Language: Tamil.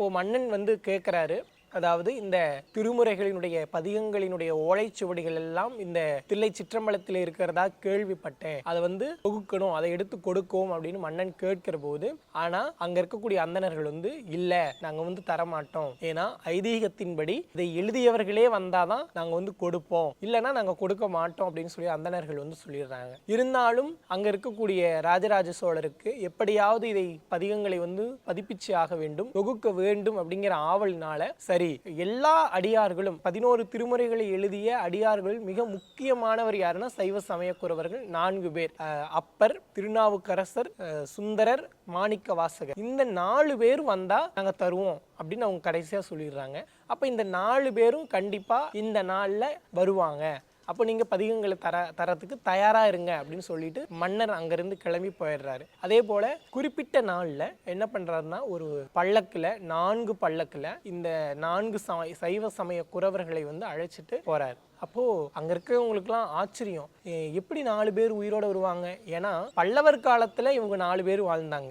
அப்போது மன்னன் வந்து கேட்குறாரு அதாவது இந்த திருமுறைகளினுடைய பதிகங்களினுடைய ஓலைச்சுவடிகள் எல்லாம் இந்த தில்லை சிற்றம்பலத்தில் இருக்கிறதா கேள்விப்பட்டேன். அதை வந்து தொகுக்கணும் அதை எடுத்து கொடுக்கும் அப்படின்னு மன்னன் கேட்கிற போது ஆனா அங்க இருக்கக்கூடிய அந்தணர்கள் வந்து இல்ல நாங்க வந்து தரமாட்டோம். ஏன்னா ஐதீகத்தின்படி இதை எழுதியவர்களே வந்தாதான் நாங்க வந்து கொடுப்போம். இல்லைன்னா நாங்க கொடுக்க மாட்டோம் அப்படின்னு சொல்லி அந்தணர்கள் வந்து சொல்லிடுறாங்க. இருந்தாலும் அங்க இருக்கக்கூடிய ராஜராஜ சோழருக்கு எப்படியாவது இதை பதிகங்களை வந்து பதிப்பிச்சு ஆக வேண்டும் தொகுக்க வேண்டும் அப்படிங்கிற ஆவலினால சரி எல்லா அடியார்களும் பதினோரு திருமுறைகளை எழுதிய அடியார்கள் மிக முக்கியமானவர் யாருன்னா சைவ சமயக்குறவர்கள் நான்கு பேர். அப்பர் திருநாவுக்கரசர் சுந்தரர் மாணிக்க வாசகர் இந்த நாலு பேர் வந்தா நாங்க தருவோம் அப்படின்னு அவங்க கடைசியா சொல்லிடுறாங்க. அப்ப இந்த நாலு பேரும் கண்டிப்பா இந்த நாள்ல வருவாங்க. அப்போ நீங்கள் பதிகங்களை தர தரத்துக்கு தயாராக இருங்க அப்படின்னு சொல்லிட்டு மன்னர் அங்கேருந்து கிளம்பி போயிடுறாரு. அதே போல் குறிப்பிட்ட நாளில் என்ன பண்ணுறாருன்னா ஒரு பல்லக்கில் நான்கு பல்லக்கில் இந்த நான்கு சைவ சமய குறவர்களை வந்து அழைச்சிட்டு போகிறாரு அப்போது அங்கே இருக்கிறவங்களுக்குலாம் ஆச்சரியம். எப்படி நாலு பேர் உயிரோடு வருவாங்க? ஏன்னா பல்லவர் காலத்தில் இவங்க நாலு பேர் வாழ்ந்தாங்க.